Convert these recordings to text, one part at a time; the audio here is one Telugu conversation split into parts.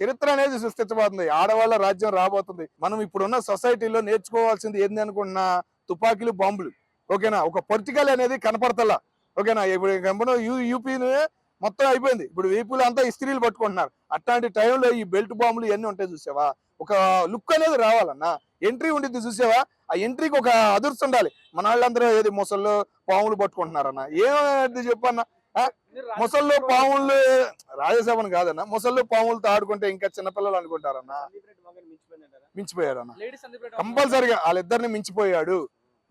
చరిత్ర అనేది సృష్టించబోతుంది. ఆడవాళ్ళ రాజ్యం రాబోతుంది. మనం ఇప్పుడున్న సొసైటీలో నేర్చుకోవాల్సింది ఏంది అనుకున్నా తుపాకీలు బాంబులు. ఓకేనా? ఒక పొలిటికల్ అనేది కనపడతలా. ఓకేనా? ఇప్పుడు గమనం యూ యూపీని మొత్తం అయిపోయింది. ఇప్పుడు వీపులు అంతా ఇస్త్రీలు పట్టుకుంటున్నారు. అట్లాంటి టైంలో ఈ బెల్ట్ బాంబులు ఇవన్నీ ఉంటాయి చూసావా? ఒక లుక్ అనేది రావాలన్నా. ఎంట్రీ ఉండిద్ది చూసావా? ఆ ఎంట్రీకి ఒక అదుర్స్ ఉండాలి. మన వాళ్ళందరూ ఏది ముసళ్ళు పాములు పట్టుకుంటున్నారన్న. ఏమది చెప్పన్నా? ముసళ్ళు పాములు రాజసభను కాదన్న ముసళ్ళు పాములతో ఆడుకుంటే ఇంకా చిన్నపిల్లలు అనుకుంటారన్న. మించిపోయారన్న కంపల్సరిగా వాళ్ళిద్దరిని మించిపోయాడు.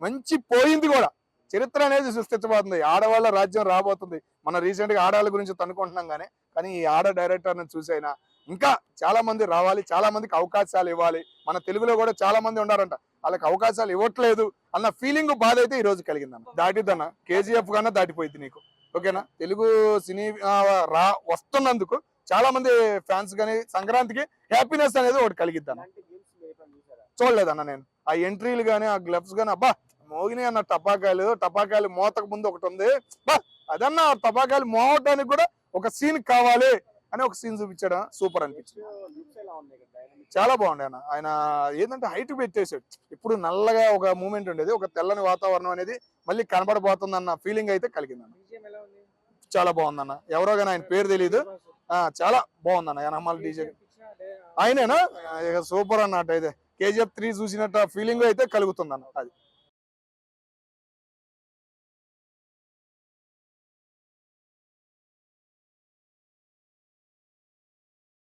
మంచి పోయింది కూడా. చరిత్ర అనేది సృష్టించబోతుంది ఆడవాళ్ళ రాజ్యం రాబోతుంది. మన రీసెంట్గా ఆడవాళ్ళ గురించి తనుకుంటున్నాం కానీ కానీ ఈ ఆడ డైరెక్టర్ని చూసైనా ఇంకా చాలా మంది రావాలి చాలా మందికి అవకాశాలు ఇవ్వాలి. మన తెలుగులో కూడా చాలా మంది ఉన్నారంట. వాళ్ళకి అవకాశాలు ఇవ్వట్లేదు అన్న ఫీలింగ్ బాధ అయితే ఈ రోజు కలిగిందన్న. దాటిద్దన్న. కేజీఎఫ్ కన్నా దాటిపోయింది నీకు. ఓకేనా? తెలుగు సినీ రా వస్తున్నందుకు చాలా మంది ఫ్యాన్స్ కానీ సంక్రాంతికి హ్యాపీనెస్ అనేది ఒకటి కలిగిద్దన్న చూడలేదన్న నేను. ఆ ఎంట్రీలు గానీ ఆ గ్లవ్స్ గానీ అబ్బా మోగినాయి అన్న టపాకాయలు. టపాకాయలు మోతకు ముందు ఒకటి ఉంది. బా అదన్న టపాకాయలు మోగటానికి కూడా ఒక సీన్ కావాలి అని ఒక సీన్ చూపించాడు? సూపర్ అనిపించింది. చాలా బాగుండే అన్న. ఆయన ఏంటంటే హైట్ పెట్టేశాడు. ఇప్పుడు నల్లగా ఒక మూమెంట్ ఉండేది. ఒక తెల్లని వాతావరణం అనేది మళ్ళీ కనబడబోతుంది అన్న ఫీలింగ్ అయితే కలిగింది అన్న చాలా బాగుందన్న. ఎవరో కానీ ఆయన పేరు తెలియదు ఆ చాలా బాగుందన్న యనమాల డీజే. ఆయనేనా? సూపర్ అన్నట్టు అయితే. కేజీఎఫ్ త్రీ చూసినట్టు ఫీలింగ్ అయితే కలుగుతుందన్న అది.